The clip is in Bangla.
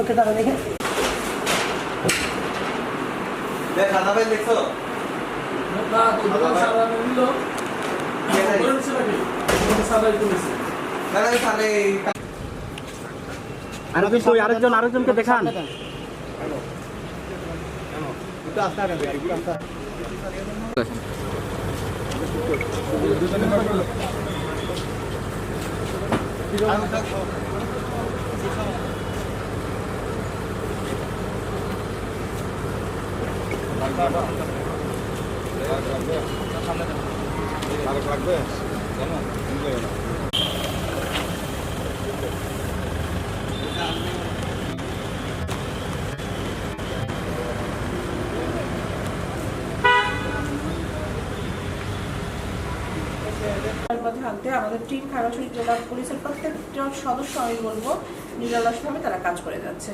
ওকে দাঁড়া দেখে। দেখ দাদা ভাই দেখছ? না দুজন সারা নিল। plaza, en hay plaza. Gracias. আমাদের জেলা পুলিশের প্রত্যেকটা সদস্য আমি বলব নিরলসভাবে তারা কাজ করে যাচ্ছে